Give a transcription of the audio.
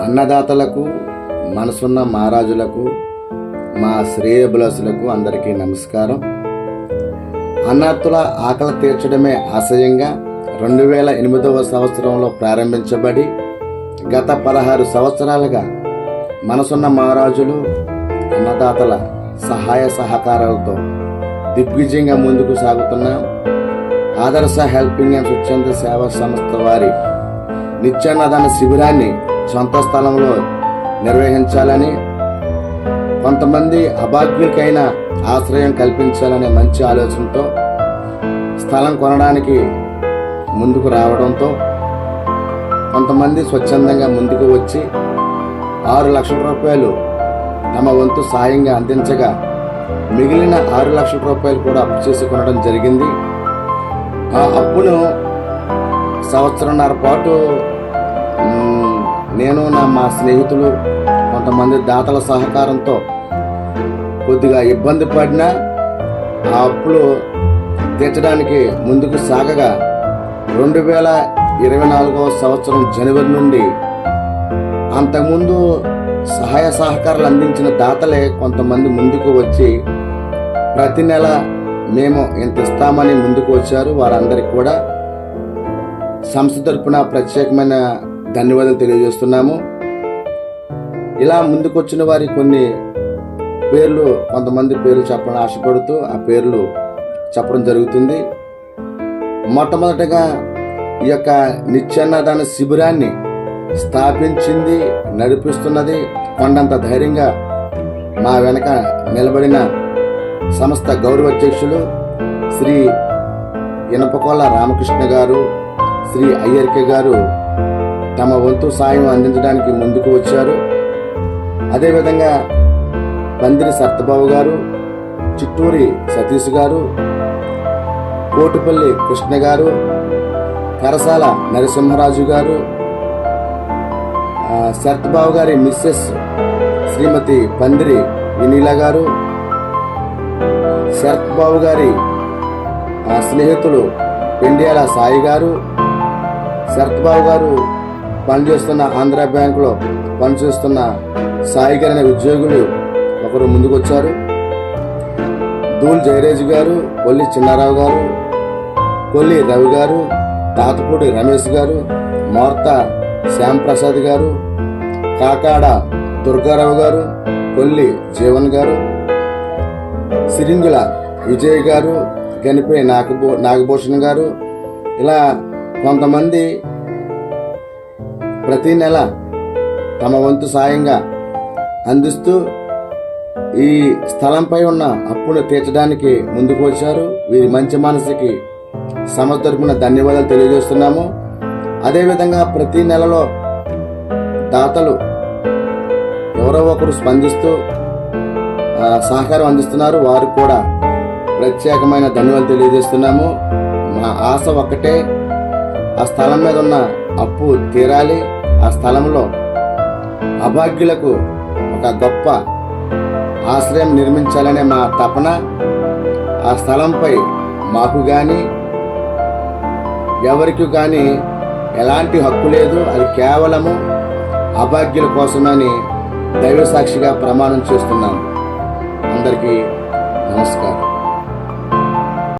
అన్నదాతలకు మనసున్న మహారాజులకు మా శ్రేయబులసులకు అందరికీ నమస్కారం. అన్నార్థుల ఆకలి తీర్చడమే ఆశయంగా రెండు వేల ఎనిమిదవ సంవత్సరంలో ప్రారంభించబడి గత పదహారు సంవత్సరాలుగా మనసున్న మహారాజులు అన్నదాతల సహాయ సహకారాలతో దిగ్విజయంగా ముందుకు సాగుతున్న ఆదర్శ హెల్పింగ్ అండ్ స్వచ్ఛంద సేవా సంస్థ వారి నిత్యాన్నదాన శిబిరాన్ని సొంత స్థలంలో నిర్వహించాలని కొంతమంది అభాగ్యులకైన ఆశ్రయం కల్పించాలనే మంచి ఆలోచనతో స్థలం కొనడానికి ముందుకు రావడంతో కొంతమంది స్వచ్ఛందంగా ముందుకు వచ్చి ఆరు లక్షల రూపాయలు తమ వంతు సాయంగా అందించగా మిగిలిన ఆరు లక్షల రూపాయలు కూడా అప్పు చేసి కొనడం జరిగింది. ఆ అప్పును సంవత్సరంన్నర పాటు నేను నా మా స్నేహితులు కొంతమంది దాతల సహకారంతో కొద్దిగా ఇబ్బంది పడినా ఆ అప్పులు తీర్చడానికి ముందుకు సాగగా రెండు వేల ఇరవై నాలుగవ సంవత్సరం జనవరి నుండి అంతకుముందు సహాయ సహకారాలు అందించిన దాతలే కొంతమంది ముందుకు వచ్చి ప్రతి నెల మేము ఇంత ఇస్తామని ముందుకు వచ్చారు. వారందరికి కూడా సంస్థ తరపున ప్రత్యేకమైన ధన్యవాదాలు తెలియజేస్తున్నాము. ఇలా ముందుకు వచ్చిన వారి కొన్ని పేర్లు కొంతమంది పేర్లు చెప్పడం ఆశపడుతూ ఆ పేర్లు చెప్పడం జరుగుతుంది. మొట్టమొదటగా ఈ యొక్క నిత్యాన్నదాన శిబిరాన్ని స్థాపించింది నడిపిస్తున్నది కొండంత ధైర్యంగా మా వెనక నిలబడిన సంస్థ గౌరవ అధ్యక్షులు శ్రీ ఇనపకొల్ల రామకృష్ణ గారు శ్రీ అయ్యర్కే గారు తమ వంతు సాయం అందించడానికి ముందుకు వచ్చారు. అదేవిధంగా పందిరి సత్యబాబు గారు చిట్టూరి సతీష్ గారు కోటిపల్లి కృష్ణ గారు కరసాల నరసింహరాజు గారు శరత్బాబు గారి మిస్సెస్ శ్రీమతి పందిరి వినీల గారు శరత్ బాబు గారి స్నేహితుడు స్నేహితులు పెండియాల సాయి గారు శరత్ బాబు గారు పనిచేస్తున్న ఆంధ్ర బ్యాంకులో పనిచేస్తున్న సాయి అనే ఉద్యోగులు ఒకరు ముందుకొచ్చారు. ధూల్ దూల్ జయరాజు గారు కొల్లి చిన్నారావు గారు కొల్లి రవి గారు తాతపూడి రమేష్ గారు మోర్త శ్యాంప్రసాద్ గారు కాకాడ దుర్గారావు గారు కొల్లి జీవన్ గారు సిరింగుల విజయ్ గారు గనిపే నాగభూ నాగభూషణ్ గారు ఇలా కొంతమంది ప్రతి నెల తమ వంతు సాయంగా అందిస్తూ ఈ స్థలంపై ఉన్న అప్పును తీర్చడానికి ముందుకు వచ్చారు. వీరి మంచి మనసుకి సమ తరపున ధన్యవాదాలు తెలియజేస్తున్నాము. అదేవిధంగా ప్రతి నెలలో దాతలు ఎవరో ఒకరు స్పందిస్తూ సహకారం అందిస్తున్నారు. వారు కూడా ప్రత్యేకమైన ధన్యవాదాలు తెలియజేస్తున్నాము. మా ఆశ ఒక్కటే ఆ స్థలం మీద ఉన్న అప్పు తీరాలి. ఆ స్థలంలో అభాగ్యులకు ఒక గొప్ప ఆశ్రయం నిర్మించాలనే మా తపన. ఆ స్థలంపై మాకు కానీ ఎవరికి కానీ ఎలాంటి హక్కు లేదు. అది కేవలము అభాగ్యుల కోసమని దైవ సాక్షిగా ప్రమాణం చేస్తున్నాను. అందరికీ నమస్కారం.